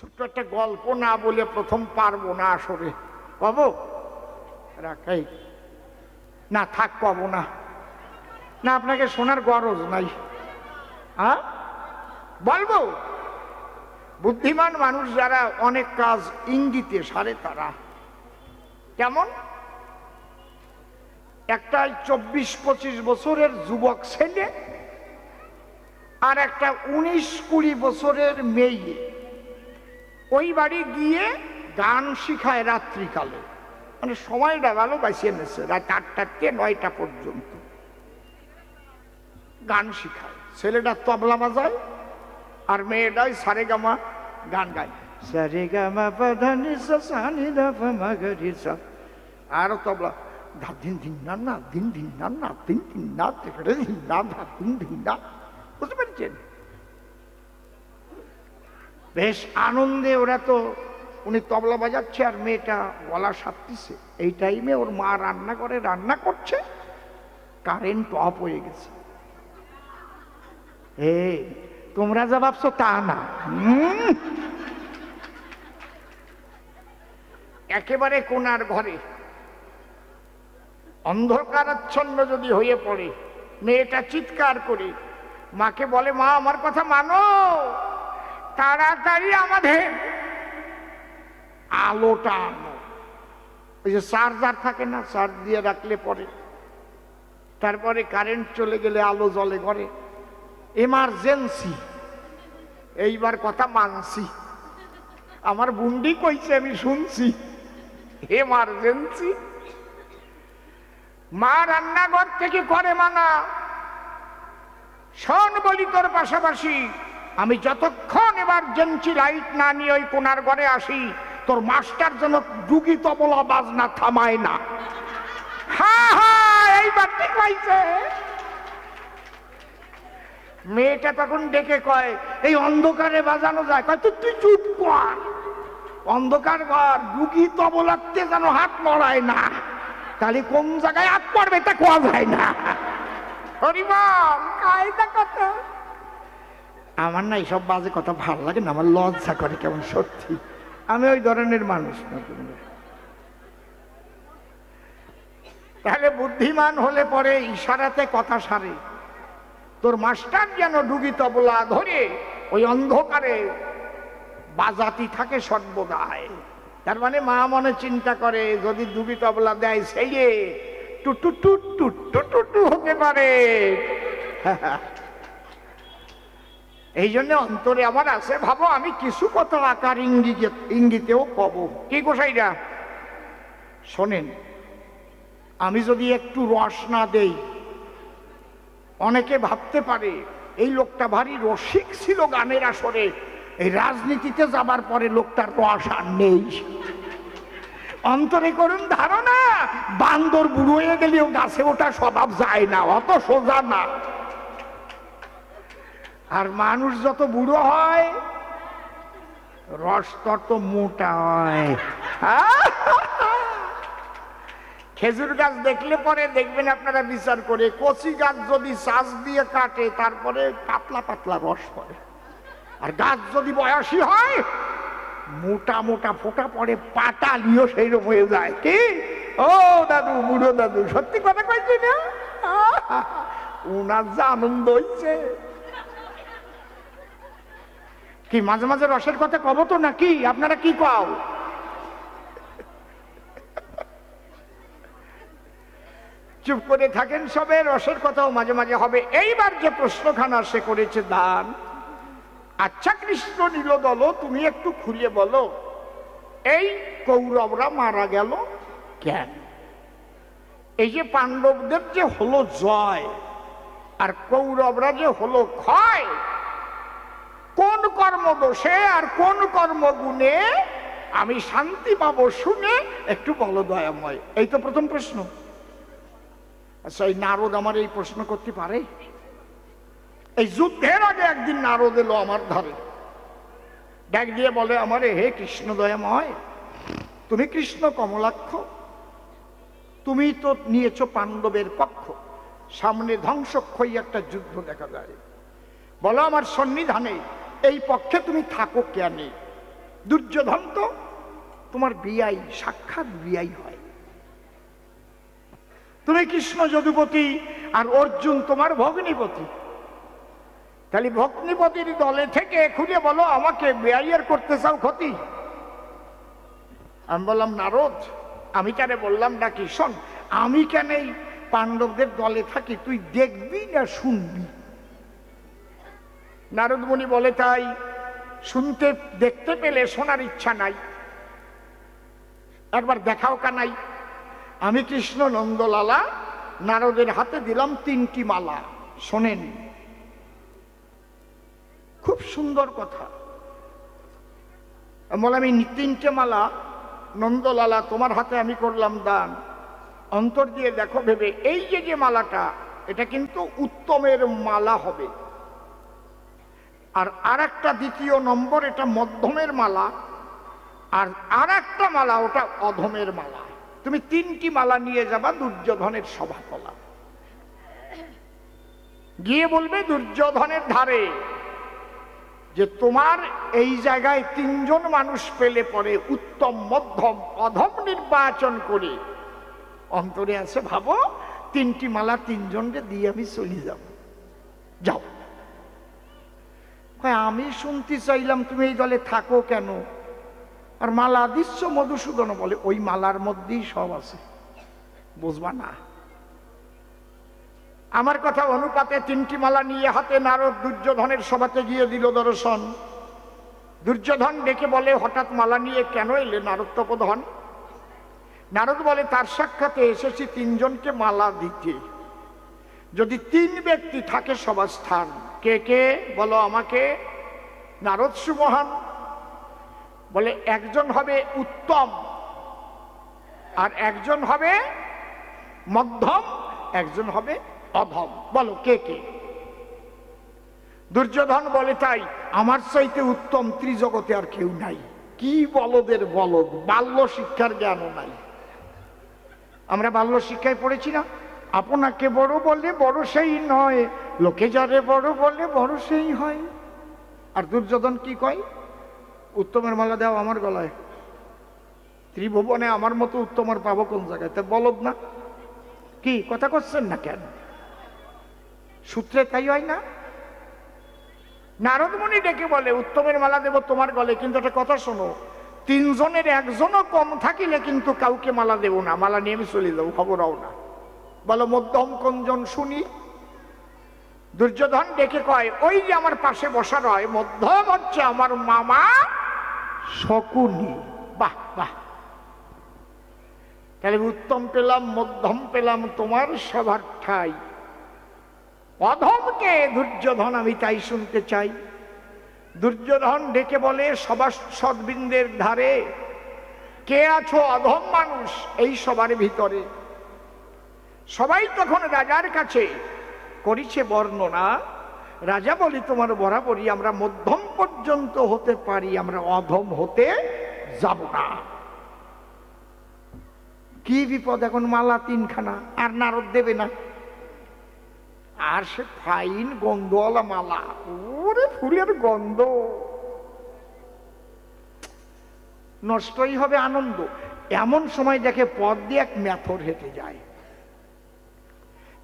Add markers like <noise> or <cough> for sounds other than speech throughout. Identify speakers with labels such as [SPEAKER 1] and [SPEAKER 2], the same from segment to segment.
[SPEAKER 1] ছোট্ট একটা গল্প না বলে প্রথম পারব না আসরে। কব রাখাই। না, থাক কব না। না, আপনাকে শোনার গরজ নাই। হ্যাঁ বলব? বুদ্ধিমান মানুষ যারা অনেক কাজ ইঙ্গিতে সারে তারা। কেমন? একটা চব্বিশ পঁচিশ বছরের যুবক ছেলে আর একটা উনিশ কুড়ি বছরের মেয়ে। ওই বাড়ি গিয়ে গান শিখায় রাত্রিকালে। মানে সময়টা ভালো বাঁচিয়ে নিয়েছে রাত আটটার থেকে নয়টা পর্যন্ত। গান শিখায়। ছেলেটা তবলা বাজায় আর মেয়েটাই সারে গামা গান গায়। সারে গামা পাধানি সা সানি দা পা মা গা রে সা। আরও তবলা ধা দিন দিন না না দিন দিন না না দিন দিন না দিন না দিন দিন না। বুঝতে পেরেছেন? বেশ আনন্দে ওরা তো, উনি তবলা বাজাচ্ছে আর মেয়েটা গলা সাপতিছে এই টাইমে ওর মা রান্না করে, রান্না করছে কারেন্ট অফ হয়ে গেছে। এ, তোমরা যা ভাবছ তা না। একেবারে কোনার ঘরে। অন্ধকারাচ্ছন্ন যদি হয়ে পড়ে, মেয়েটা চিৎকার করে, মাকে বলে, মা, আমার কথা মানো। তাড়াতাড়ি আমাদের আলোটা আনো ওই যে চার্জার থাকে না, চার্জ দিয়ে রাখলে পরে। তারপরে কারেন্ট চলে গেলে আলো জলে ঘরে। এমার্জেন্সি। এইবার কথা মানছি। আমার বুন্ডি কইছে, আমি শুনছি। এমার্জেন্সি। মা রান্নাঘর থেকে করে মানা। শোন বলি তোর পাশাপাশি। আমি যতক্ষণ এমার্জেন্সি লাইট না নিয়ে ওই কোনার ঘরে আসি, তোর মাস্টার যেন ডুগি তবলা বাজনা থামায় না। হ্যাঁ হ্যাঁ এইবার ঠিক পাইছে মেয়েটা তখন ডেকে কয়, এই অন্ধকারে বাজানো যায়। কয়, তুই তুই চুপ কর। অন্ধকার ঘর ডুগি তবলাতে যেন হাত নড়ায় না। তাহলে কোন জায়গায় হাত পড়বে তা কোয়া যায় না? হরিবল, কায়দা কত আমার না এইসব বাজে কথা ভালো লাগে না, আমার লজ্জা করে কেমন সত্যি। আমি ওই ধরনের মানুষ তাহলে বুদ্ধিমান হলে পরে ইশারাতে কথা সারে। তোর মাস্টার যেন ডুগি তবলা ধরে ওই অন্ধকারে বাজাতি থাকে সর্বদায়। তার মানে মা মনে চিন্তা করে, যদি ডুগি তবলা দেয় সেই টুটু টুট টুট টুটু হতে পারে। এই জন্য অন্তরে আমার আছে ভাবো আমি কিছু কথা আকার ইঙ্গিতে ইঙ্গিতেও কব কি গোসাইরা? শোনেন আমি যদি একটু রস না দেই অনেকে ভাবতে পারে এই লোকটা ভারী রসিক ছিল গানের আসরে এই রাজনীতিতে যাবার পরে লোকটার রস আর নেই। অন্তরে করুন ধারণা বান্দর বুড়ো হয়ে গেলেও গাছে ওটা স্বভাব যায় না অত সোজা না। আর মানুষ যত বুড়ো হয়, রস তত মোটা হয়। <laughs> খেজুর গাছ দেখলে পরে দেখবেন আপনারা বিচার করে, কচি গাছ যদি চাষ দিয়ে কাটে, তারপরে পাতলা পাতলা রস পড়ে। আর গাছ যদি বয়সী হয়, মোটা মোটা ফোটা পড়ে, পাটালিও সেই রকম হয়ে যায়। কি? ও দাদু, বুড়ো দাদু, সত্যি কথা কইছি না? <laughs> উনার যা আনন্দ হইছে। কি, মাঝে মাঝে রসের কথা কব তো নাকি? আপনারা কি কও? চুপ করে থাকেন সবে, রসের কথাও মাঝে মাঝে হবে। এইবার যে প্রশ্নখানা সে করেছে দান আচ্ছা কৃষ্ণ নীল দল, তুমি একটু খুলে বলো, এই কৌরবরা মারা গেল কেন? এই যে পাণ্ডবদের যে হলো জয়, আর কৌরবরা যে হলো ক্ষয় কর্ম দোষে আর কোন কর্মগুণে আমি শান্তি পাবো শুনে একটু বলো দয়াময়। এই তো প্রথম প্রশ্ন। আচ্ছা এই নারদ আমার এই প্রশ্ন করতে পারে? এই যুদ্ধের আগে একদিন নারদ এলো আমার ধারে। ডাক দিয়ে বলে, আমারে হে কৃষ্ণ দয়াময়, তুমি কৃষ্ণ কমলাক্ষ, তুমি তো নিয়েছ পাণ্ডবের পক্ষ, সামনে ধ্বংসক্ষয়ী একটা যুদ্ধ দেখা যায়। বলো আমার সন্নিধানে এই পক্ষে তুমি থাকো কেন? দুর্যোধন তো তোমার বিয়াই, সাক্ষাৎ বিয়াই হয়। তুমি কৃষ্ণ যদুপতি আর অর্জুন তোমার ভগ্নিপতি। তাহলে ভগ্নিপতির দলে থেকে খুঁজে বলো, আমাকে বেয়াইয়ের করতে চাও ক্ষতি? আমি বললাম, নারদ, আমি কেন বললাম নাকি শোন, আমি কেন এই পাণ্ডবদের দলে থাকি? তুই দেখবি না শুনবি? নারদমণি বলে, তাই শুনতে, দেখতে পেলে শোনার ইচ্ছা নাই। একবার দেখাও কানাই আমি কৃষ্ণ নন্দলালা, নারদের হাতে দিলাম তিনটি মালা। শোনেন, খুব সুন্দর কথা। বলে, আমি তিনটে মালা নন্দলালা, তোমার হাতে আমি করলাম দান। অন্তর দিয়ে দেখো ভেবে, এই যে যে মালাটা, এটা কিন্তু উত্তমের মালা হবে। আর আর একটা দ্বিতীয় নম্বর, এটা মধ্যমের মালা, আর আর একটা মালা, ওটা অধমের মালা। তুমি তিনটি মালা নিয়ে যাবা দুর্যোধনের সভাতলা। গিয়ে বলবে দুর্যোধনের ধারে যে তোমার এই জায়গায় তিনজন মানুষ পেলে পরে উত্তম, মধ্যম, অধম নির্বাচন করে। অন্তরে আছে, ভাবো, তিনটি মালা তিনজনকে দিয়ে আমি চলে যাব। যাও। কয়, আমি শুনতে চাইলাম তুমি এই দলে থাকো কেন? আর মালা দিচ্ছ মধুসূদন বলে ওই মালার মধ্যেই সব আছে। বুঝবা না? আমার কথা অনুপাতে তিনটি মালা নিয়ে হাতে নারদ দুর্যোধনের সভাতে গিয়ে দিল দর্শন। দুর্যোধন ডেকে বলে হঠাৎ মালা নিয়ে কেন এলে নারদ তপোধন? নারদ বলে তার সাক্ষাতে এসেছি তিনজনকে মালা দিতে। যদি তিন ব্যক্তি থাকে সভাস্থান কে কে? বলো আমাকে। নারদ সুমহান। বলে, একজন হবে উত্তম, আর একজন হবে মধ্যম, একজন হবে অধম। বলো, কে কে? দুর্যোধন বলে, তাই আমার চাইতে উত্তম ত্রিজগতে আর কেউ নাই। কি বলদের বলদ? বাল্য শিক্ষার জ্ঞানও নাই। আমরা বাল্য শিক্ষায় পড়েছি না। আপনাকে বড় বলে বড় সেই নয়। লোকে যারে বড় বললে বড় সেই হয়। আর দুর্যোধন কি কয়? উত্তমের মালা দাও আমার গলায়। ত্রিভুবনে আমার মতো উত্তম আর পাবো কোন জায়গায়? তা বলদ না। কি, কথা করছেন না কেন? সূত্রে তাই হয় না? নারদমণি ডেকে বলে, উত্তমের মালা দেব তোমার গলে কিন্তু একটা কথা শোনো। তিনজনের একজনও কম থাকিলে কিন্তু কাউকে মালা দেব না। মালা নিয়ে আমি চলে যাব খবরও না। বলো, মধ্যম কোনজন শুনি? দুর্যোধন ডেকে কয়, ওই যে আমার পাশে বসা রয় মধ্যম হচ্ছে আমার মামা শকুনি। বাহ বাহ। তাহলে উত্তম পেলাম, মধ্যম পেলাম, তোমার সবার ঠাই। অধমকে দুর্যোধন, আমি তাই শুনতে চাই। দুর্যোধন ডেকে বলে সভাসদবৃন্দের ধারে, কে আছো অধম মানুষ এই সবার ভিতরে? সবাই তখন রাজার কাছে করিছে বর্ণনা। রাজা বলি, তোমার বরাবরই আমরা মধ্যম পর্যন্ত হতে পারি, আমরা অধম হতে যাব না। কি বিপদ এখন মালা তিনখানা? আর নারদ দেবে না। আর সে ফাইন গন্ধওয়ালা মালা। ওরে ফুলের গন্ধ। নষ্টই হবে আনন্দ। এমন সময় দেখে পথ দিয়ে এক মেথর হেঁটে যায়।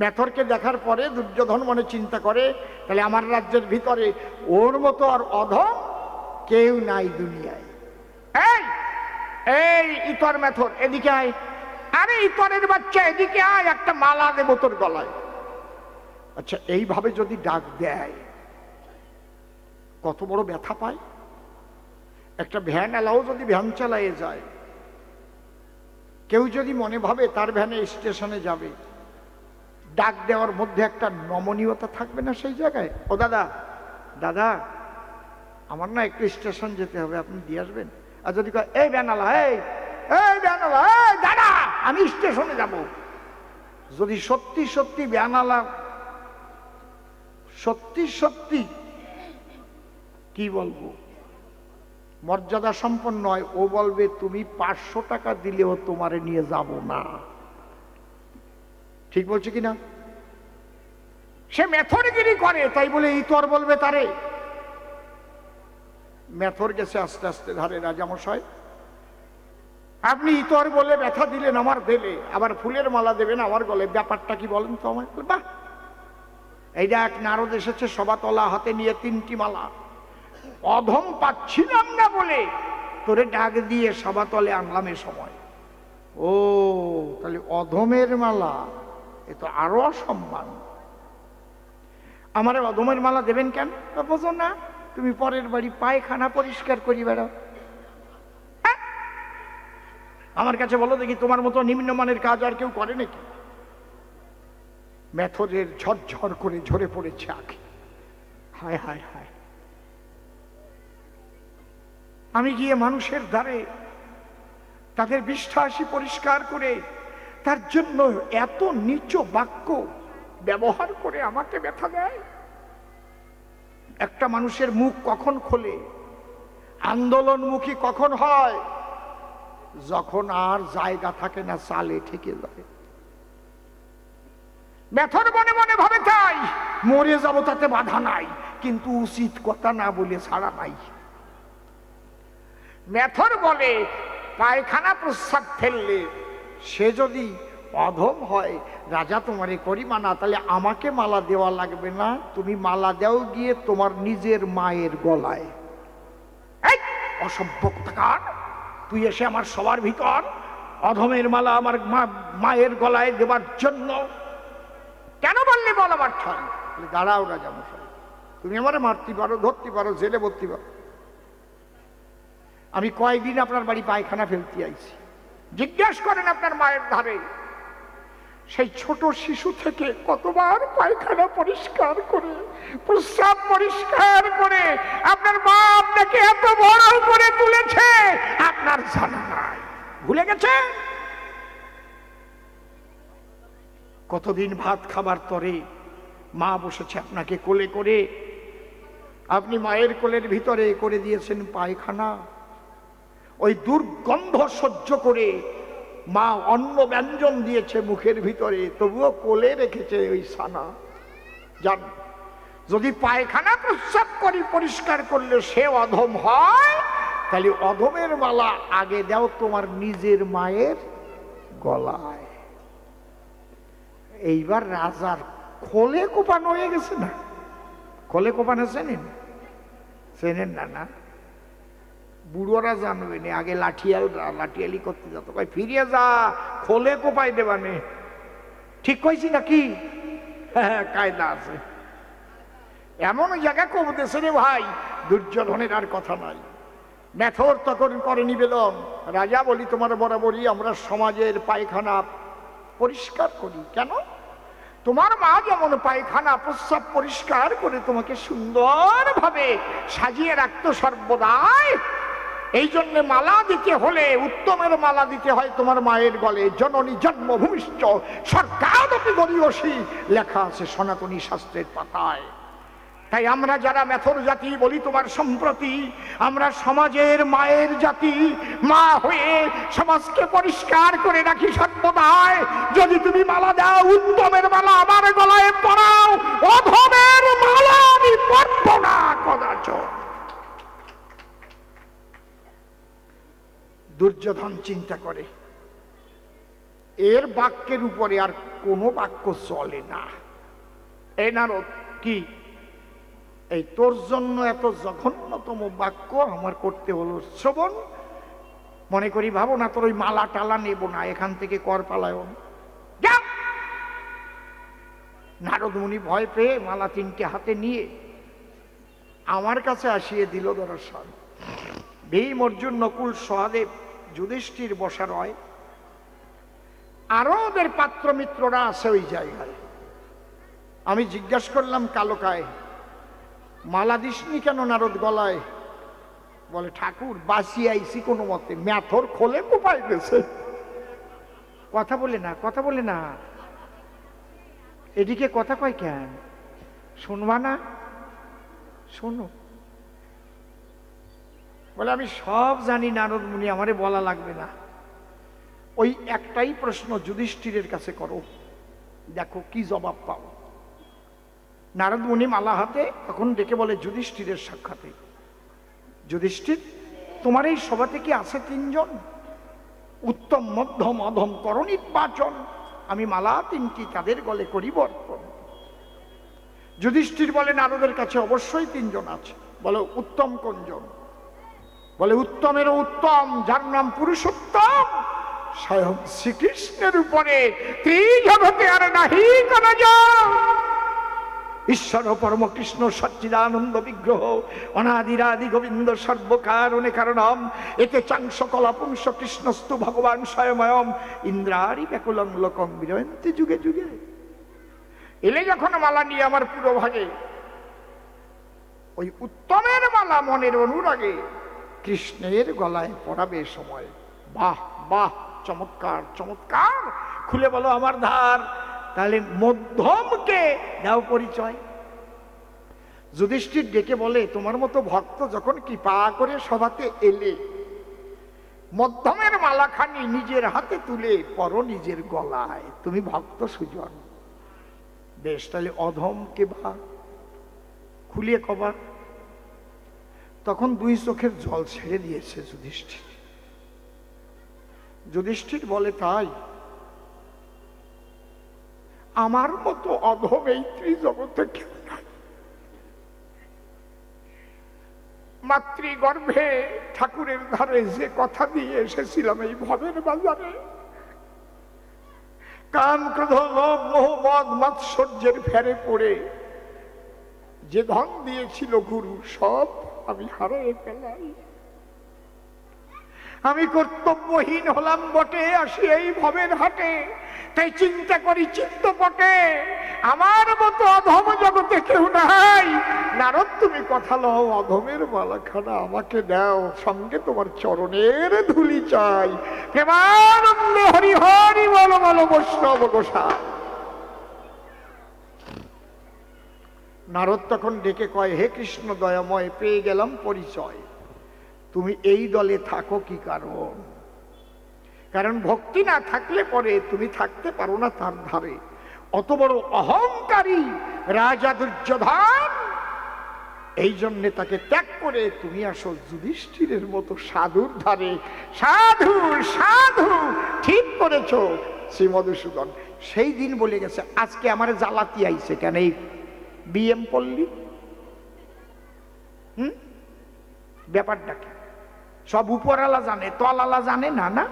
[SPEAKER 1] মেথরকে দেখার পরে দুর্যোধন মনে চিন্তা করে, তাহলে আমার রাজ্যের ভিতরে ওর মতো আর অধম কেউ নাই দুনিয়ায়। এই এই ইতর মেথর, এদিকে আয়। আরে ইতরের বাচ্চা, এদিকে আয়, একটা মালা দেবো তোর গলায়। আচ্ছা এইভাবে যদি ডাক দেয়, কত বড় ব্যথা পায়। একটা ভ্যান এলাও যদি ভ্যান চালায়ে যায়, কেউ যদি মনে ভাবে তার ভ্যানে স্টেশনে যাবে ডাক দেওয়ার মধ্যে একটা নমনীয়তা থাকবে না সেই জায়গায়? ও দাদা দাদা, আমার না একটু স্টেশন যেতে হবে, আপনি দিয়ে আসবেন? আর যদি এই ব্যানালা এই এই ব্যানালা এই, দাদা, আমি স্টেশনে যাব। যদি সত্যি সত্যি ব্যানালা সত্যি সত্যি, কি বলব? মর্যাদা সম্পন্ন নয় ও বলবে, তুমি পাঁচশো টাকা দিলেও তোমারে নিয়ে যাব না। ঠিক বলছে কিনা? সে মেথরগিরি করে তাই বলে ইতর বলবে তারে। মেথর গেছে আস্তে আস্তে ধারে রাজামশাই। আপনি ইতর বলে ব্যথা দিলেন আমার দেলে আবার ফুলের মালা দেবেন আমার গলে। ব্যাপারটা কি বলেন তো আমার বাহ এইটা এক নারদ এসেছে সবাতলা হাতে নিয়ে তিনটি মালা। অধম পাচ্ছিলাম না বলে তোরে ডাক দিয়ে সবাতলে আনলাম এ সময়। ও তাহলে অধমের মালা। এ তো আরও অসম্মান। আমার অদমের মালা দেবেন কেন? বোঝো না, তুমি পরের বাড়ি পায়খানা পরিষ্কার করি বেড়াও। হ্যাঁ? আমার কাছে বলো দেখি, তোমার মতো নিম্নমানের কাজ আর কেউ করে নাকি? মেথরের ঝরঝর করে ঝরে পড়েছে আঁখি। হায় হায় হায়। আমি গিয়ে মানুষের দ্বারে তাদের বিশ্বাসী পরিষ্কার করে তার জন্য এত নিচ বাক্য ব্যবহার করে আমাকে ব্যথা দেয়। একটা মানুষের মুখ কখন খোলে? আন্দোলনমুখী কখন হয়? যখন আর জায়গা থাকে না, চালে ঠেকে যায়। ব্যথর মনে মনে ভাবে তাই, মরে যাব তাতে বাধা নাই, কিন্তু উচিত কথা না বলে ছাড়া নাই। মেথর বলে পায়খানা প্রস্রাব ফেললে সে যদি অধম হয় রাজা তোমারে করি মানা তাহলে আমাকে মালা দেওয়া লাগবে না। তুমি মালা দাও গিয়ে তোমার নিজের মায়ের গলায়। এই, অসভ্য কোথাকার তুই এসে আমার সবার ভিতর অধমের মালা আমার মায়ের গলায় দেবার জন্য কেন বললে বল আমার বলে, দাঁড়াও রাজা মশাই তুমি আমার মারতে পারো ধরতে পারো জেলে ভর্তি পারো। আমি কয়েকদিন আপনার বাড়ি পায়খানা ফেলতে আইছি। জিজ্ঞাসা করেন আপনার মায়ের ধারে, সেই ছোট শিশু থেকে কতবার পায়খানা পরিষ্কার করে, প্রস্রাব পরিষ্কার করে আপনার মা আপনাকে এত বড় করে তুলেছে, আপনার জানা নাই। ভুলে গেছে? কতদিন ভাত খাবার তরে মা বসেছে আপনাকে কোলে করে, আপনি মায়ের কোলের ভিতরে করে দিয়েছেন পায়খানা। ওই দুর্গন্ধ সহ্য করে মা অন্ন ব্যঞ্জন দিয়েছে মুখের ভিতরে, তবুও কোলে রেখেছে ওই সানা। যান, যদি পায়খানা প্রস্রাব করি, পরিষ্কার করলে সে অধম হয়, তাহলে অধমের মালা আগে দাও তোমার নিজের মায়ের গলায়। এইবার রাজার খোলে কোপানো হয়ে গেছে না? খোলে কোপানো চেনেন? চেনেন না না? বুড়োরা জানবে না, আগে লাঠিয়াল লাঠিয়ালি করতে যেত কই ফিরিয়ে যা, খোলে কোপাই দেবানে ঠিক কইছি নাকি? হ্যাঁ কায়দা আছে। এমন জায়গা কমতেছে রে ভাই, দুর্যোধনের আর কথা নাই। মেথর তখন করে নিবেদন, রাজা বলি, তোমার বরাবরই আমরা সমাজের পায়খানা পরিষ্কার করি। কেন? তোমার মা যেমন পায়খানা প্রস্রাব পরিষ্কার করে তোমাকে সুন্দরভাবে সাজিয়ে রাখতো সর্বদাই এই জন্য মালা দিতে হলে, উত্তমের মালা দিতে হয় তোমার মায়ের গলে। জননী জন্মভূমিষ্ঠ, সরকার গরিয়সী লেখা আছে সনাতনী শাস্ত্রের পাতায়। তাই আমরা যারা মেথর জাতি বলি তোমার সম্প্রতি, আমরা সমাজের মায়ের জাতি, মা হয়ে সমাজকে পরিষ্কার করে রাখি সর্বদায় যদি তুমি মালা দাও, উত্তমের মালা আমার গলায় পড়াও অধমের মালা আমি পরব না কদাচ দুর্যোধন চিন্তা করে, এর বাক্যের উপরে আর কোনো বাক্য চলে না। এ নারদ, কি? এই তোর জন্য এত জঘন্যতম বাক্য আমার করতে হলো, শ্রবণ? মনে করি ভাবো না তোর ওই মালা টালা নেব না, এখান থেকে কর পালায়ন। নারদ মুনি ভয় পেয়ে মালা তিনটে হাতে নিয়ে আমার কাছে আসিয়ে দিল দর্শন। ভীম, অর্জুন, নকুল, সহাদেব যুধিষ্ঠির বসা রয় আরও ওদের পাত্র মিত্ররা আছে ওই জায়গায়। আমি জিজ্ঞাসা করলাম কালোকায় মালা দিসনি কেন নারদ গলায়? বলে, ঠাকুর বাসি আইসি কোনো মতে, ম্যাথর খোলে কোপাই গেছে। কথা বলে না, কথা বলে না। এদিকে কথা কয় কেন? শুনবা না? শোনো। বলে, আমি সব জানি নারদ মুনি আমারে বলা লাগবে না। ওই একটাই প্রশ্ন যুধিষ্ঠিরের কাছে করো। দেখো, কি জবাব পাও? নারদ মুনি মালা হাতে তখন ডেকে বলে, যুধিষ্ঠিরের সাক্ষাতে। যুধিষ্ঠির, তোমার এই সভাতে কি আছে তিনজন। উত্তম, মধ্যম, অধম কর নির্বাচন। আমি মালা তিনটি তাদের গলে করি বর্পণ। যুধিষ্ঠির বলে, নারদের কাছে অবশ্যই তিনজন আছে। বলে, উত্তম কোনজন? বলে উত্তমের উত্তম যার নাম পুরুষোত্তম। স্বয়ং শ্রীকৃষ্ণের উপরে ত্রিজগতে আর নাহি কোন ঈশ্বর পরম কৃষ্ণ সচ্চিদানন্দ বিগ্রহ, অনাদিরাদি গোবিন্দ সর্বকারণে কারণম। এতে চাংস কলাপুংস কৃষ্ণস্তু ভগবান স্বয়ময়ম। ইন্দ্রারি ব্যাকুলং লোকম বিরয়ন্তি যুগে যুগে। এলে যখন মালা নিয়ে আমার পুরো ভাগে, ওই উত্তমের মালা মনের অনুরাগে কৃষ্ণের গলায় পড়াবে সময়। বাহ বাহ, চমৎকার চমৎকার। খুলে বলো আমার ধার। তাহলে মধ্যমকে দাও পরিচয়। যুধিষ্ঠির ডেকে বলে, তোমার মতো ভক্ত যখন কৃপা করে সভাতে এলে, মধ্যমের মালাখানি নিজের হাতে তুলে পর নিজের গলায়। তুমি ভক্ত সুজন। বেশ, তাহলে অধমকে বা খুলিয়ে কবা তখন দুই চোখের জল ছেড়ে দিয়েছে যুধিষ্ঠির। যুধিষ্ঠির বলে, তাই, আমার মতো অধম এই ত্রিজগতে কেউ নাই। মাতৃগর্ভে ঠাকুরের ধারে যে কথা দিয়ে এসেছিলাম এই ভবের বাজারে কাম ক্রোধ, লোভ, মোহ মদ মাৎসর্যের ফেরে পড়ে যে ধন দিয়েছিল গুরু সব আমি হারিয়ে ফেলাই আমি কর্তব্যহীন হলাম বটে, আসি এই ভবের হাটে। তাই চিন্তা করি চিত্তপটে আমার মতো অধম জগতে কেউ নাই। নারদ, তুমি কথা লও, অধমের মালাখানা আমাকে দাও, সঙ্গে তোমার চরণের ধুলি চাই। প্রেমানন্দ হরি হরি বল বল বৈষ্ণব গোসাই। নারদ তখন ডেকে কয়, হে কৃষ্ণ দয়াময়, পেয়ে গেলাম পরিচয়। তুমি এই দলে থাকো কি কারণ? কারণ ভক্তি না থাকলে পরে তুমি থাকতে পারো না তার ধারে। অত বড় অহংকারী রাজা দুর্যোধন, এই জন্যে তাকে ত্যাগ করে তুমি আসো যুধিষ্ঠিরের মতো সাধুর ধারে। সাধু সাধু, ঠিক করেছ শ্রী মধুসূদন। সেই দিন বলে গেছে, আজকে আমার জ্বালাতি আইছে কেন এই বিএম পল্লী। হুম? ব্যাপারটা কি? সব উপরালা জানে তলালা জানে না না?